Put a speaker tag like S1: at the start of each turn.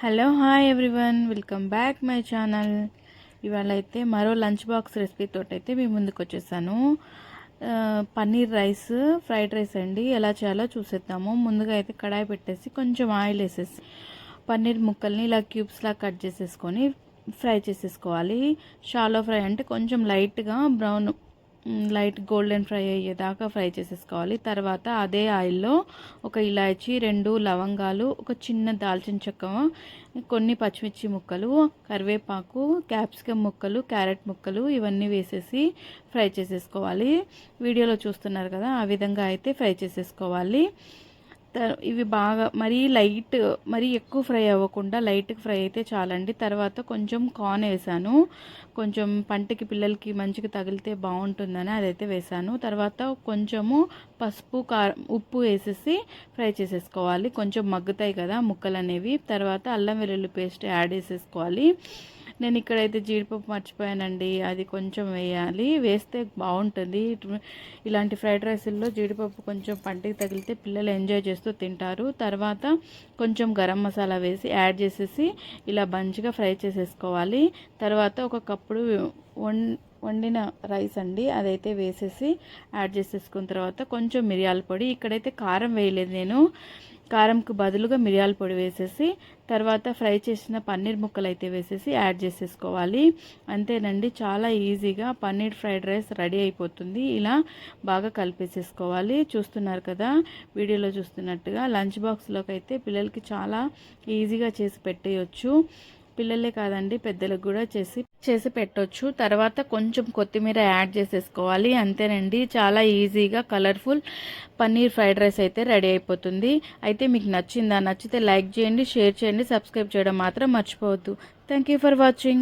S1: Hello hi everyone. Welcome back my channel. ఇవాళ అయితే మరో లంచ్ బాక్స్ రెసిపీతో అయితే మీ ముందుకు వచ్చేసాను పన్నీర్ రైస్ ఫ్రైడ్ రైస్ అండి. ఎలా చేయాలో చూసేద్దాము. ముందుగా అయితే కడాయి పెట్టేసి కొంచెం ఆయిల్ వేసేసి పన్నీర్ ముక్కల్ని ఇలా క్యూబ్స్లా కట్ చేసేసుకొని ఫ్రై చేసేసుకోవాలి. షాలో ఫ్రై అంటే కొంచెం లైట్గా బ్రౌన్ లైట్ గోల్డెన్ ఫ్రై అయ్యేదాకా ఫ్రై చేసేసుకోవాలి. తర్వాత అదే ఆయిల్లో ఒక ఇలాచి రెండు లవంగాలు ఒక చిన్న దాల్చిన చెక్క కొన్ని పచ్చిమిర్చి ముక్కలు కరివేపాకు క్యాప్సికమ్ ముక్కలు క్యారెట్ ముక్కలు ఇవన్నీ వేసేసి ఫ్రై చేసేసుకోవాలి. వీడియోలో చూస్తున్నారు కదా ఆ విధంగా అయితే ఫ్రై చేసేసుకోవాలి. ఇవి బాగా మరీ లైట్ మరీ ఎక్కువ ఫ్రై అవ్వకుండా లైట్గా ఫ్రై అయితే చాలండి. తర్వాత కొంచెం కార్న్ వేసాను. కొంచెం పంటకి పిల్లలకి మంచిగా తగిలితే బాగుంటుందని అదైతే వేసాను. తర్వాత కొంచెము పసుపు కారం ఉప్పు వేసేసి ఫ్రై చేసేసుకోవాలి. కొంచెం మగ్గుతాయి కదా ముక్కలు అనేవి తర్వాత అల్లం వెల్లుల్లి పేస్ట్ యాడ్ చేసేసుకోవాలి. నేను ఇక్కడైతే జీడిపప్పు మర్చిపోయానండి. అది కొంచెం వేయాలి. వేస్తే బాగుంటుంది. ఇటు- ఇలాంటి ఫ్రైడ్ రైస్ల్లో జీడిపప్పు కొంచెం పంటికి తగిలితే పిల్లలు ఎంజాయ్ చేస్తూ తింటారు. తర్వాత కొంచెం గరం మసాలా వేసి యాడ్ చేసేసి ఇలా మంచిగా ఫ్రై చేసేసుకోవాలి. తర్వాత ఒక కప్పుడు వం వండిన రైస్ అండి. అదైతే వేసేసి యాడ్ చేసేసుకున్న తర్వాత కొంచెం మిరియాల పొడి. ఇక్కడైతే కారం వేయలేదు నేను. కారంకు బదులుగా మిరియాల పొడి వేసేసి తర్వాత ఫ్రై చేసిన పన్నీర్ ముక్కలు అయితే వేసేసి యాడ్ చేసేసుకోవాలి. అంతేనండి చాలా ఈజీగా పన్నీర్ ఫ్రైడ్ రైస్ రెడీ అయిపోతుంది. ఇలా బాగా కలిపేసేసుకోవాలి. చూస్తున్నారు కదా వీడియోలో చూస్తున్నట్టుగా లంచ్ బాక్స్లోకి అయితే పిల్లలకి చాలా ఈజీగా చేసి పెట్టేయచ్చు. పిల్లలే కాదండి పెద్దలకు కూడా చేసి చేసి పెట్టొచ్చు. తర్వాత కొంచెం కొత్తిమీర యాడ్ చేసేసుకోవాలి. అంతేనండి చాలా ఈజీగా కలర్ఫుల్ పన్నీర్ ఫ్రైడ్ రైస్ అయితే రెడీ అయిపోతుంది. అయితే మీకు నచ్చిందా నచ్చితే లైక్ చేయండి షేర్ చేయండి సబ్స్క్రైబ్ చేయడం మాత్రం మర్చిపోవద్దు. Thank you for watching.